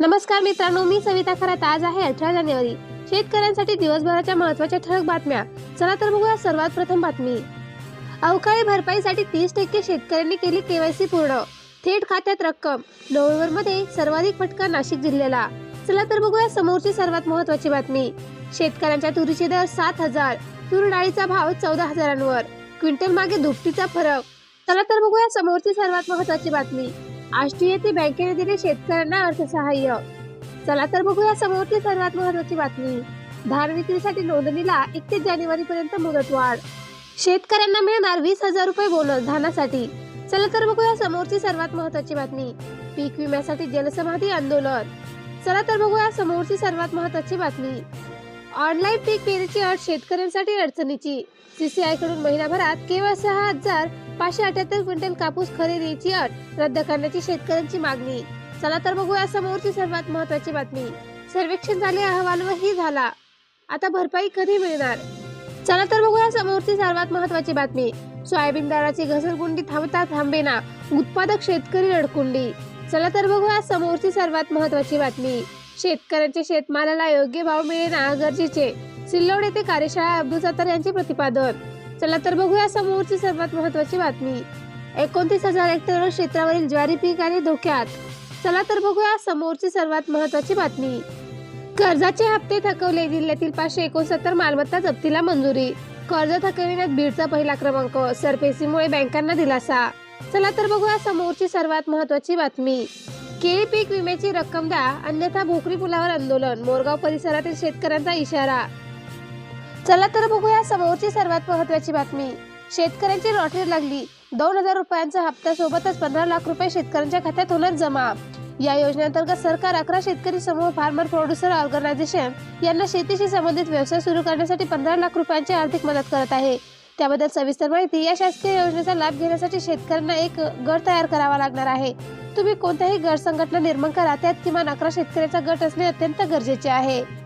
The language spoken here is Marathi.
नमस्कार मित्रांनो मी सविता खरात. आज आहे अठरा जानेवारी. शेतकऱ्यांसाठी दिवसभराच्या महत्त्वाच्या ठळक बातम्या. चला तर बघूया सर्वात प्रथम बातमी. अवकाळी भरपाईसाठी तीस टक्के शेतकऱ्यांनी केली केवायसी पूर्ण. थेट खात्यात रक्कम. नोव्हेंबरमध्ये सर्वाधिक फटका नाशिक जिल्ह्याला. चला तर बघूया समोरची सर्वात महत्वाची बातमी. शेतकऱ्यांच्या तुरीचे दर सात हजार. तूर डाळीचा भाव चौदा हजारांवर. क्विंटल मागे दुपटीचा फरक. चला तर बघूया समोरची सर्वात महत्वाची बातमी. आष्टी येथे बँकेने दिले शेतकऱ्यांना अर्थसहाय्य. चला तर बघूया समोरची सर्वात महत्वाची बातमी. धान विक्रीसाठी नोंदणीला एकतीस जानेवारी पर्यंत मुदतवाढ शेतकऱ्यांना मिळणार वीस हजार रुपये बोनस धानासाठी. चला तर बघूया समोरची सर्वात महत्वाची बातमी. पीक विम्यासाठी जलसमाधी आंदोलन. चला तर बघूया समोरची सर्वात महत्वाची बातमी. ऑनलाईन पीक पेरणीची अट शेतकऱ्यांसाठी अडचणीची. सीसीआयकडून महिनाभरात केवळ सहा हजार पाचशे अठ्याहत्तर क्विंटल कापूस खरेदीची अट रद्द करण्याची शेतकऱ्यांची मागणी. चला तर बघूया समोरची सर्वात महत्वाची बातमी. सर्वेक्षण झाले अहवाल ही झाला. आता भरपाई कधी मिळणार? चला तर बघूया समोरची सर्वात महत्वाची बातमी. सोयाबीन दराची घसरगुंडी थांबता थांबेना उत्पादक शेतकरी रडकुंडी. चला तर बघूया समोरची सर्वात महत्वाची बातमी. शेतकऱ्यांच्या शेतमालाला योग्य भाव मिळणे गरजेचे. सिल्लोड येथे कार्यशाळा अब्दुल सत्तार यांचे प्रतिपादन. चला तर बघूया समोरची सर्वात महत्वाची बातमी. एकोणतीस हजार हेक्टर क्षेत्रावरील ज्वारी पीक आणि धोक्यात. चला तर बघूया समोरची सर्वात महत्वाची बातमी. कर्जाचे हप्ते थकवले जिल्ह्यातील पाचशे एकोणसत्तर मालमत्ता जप्तीला मंजुरी. कर्ज थकविण्यात बीडचा पहिला क्रमांक सरपेसीमुळे बँकांना दिलासा. चला तर बघूया समोरची सर्वात महत्वाची बातमी. केळी पीक विम्याची रक्कम द्या अन्यथा भोकरी पुलावर आंदोलन मोरगाव परिसरातील शेतकऱ्यांचा इशारा. चला तर बघूया समोरची सर्वात महत्वाची बातमी. शेतकऱ्यांची लॉटरी लागली. दोन हजार रुपयांचा हप्ता सोबतच पंधरा लाख रुपये शेतकऱ्यांच्या खात्यात होणार जमा. या योजनेअंतर्गत सरकार अकरा शेतकरी समूह फार्मर प्रोड्युसर ऑर्गनायझेशन यांना शेतीशी संबंधित व्यवसाय सुरू करण्यासाठी पंधरा लाख रुपयांची आर्थिक मदत करत आहे. त्याबद्दल सविस्तर माहिती या शासकीय योजनेचा लाभ घेण्यासाठी शेतकऱ्यांना एक गट तयार करावा लागणार आहे. तुम्ही कोणत्याही गट संघटना निर्माण करा त्यात किमान अकरा शेतकऱ्याचा गट असणे अत्यंत गरजेचे आहे.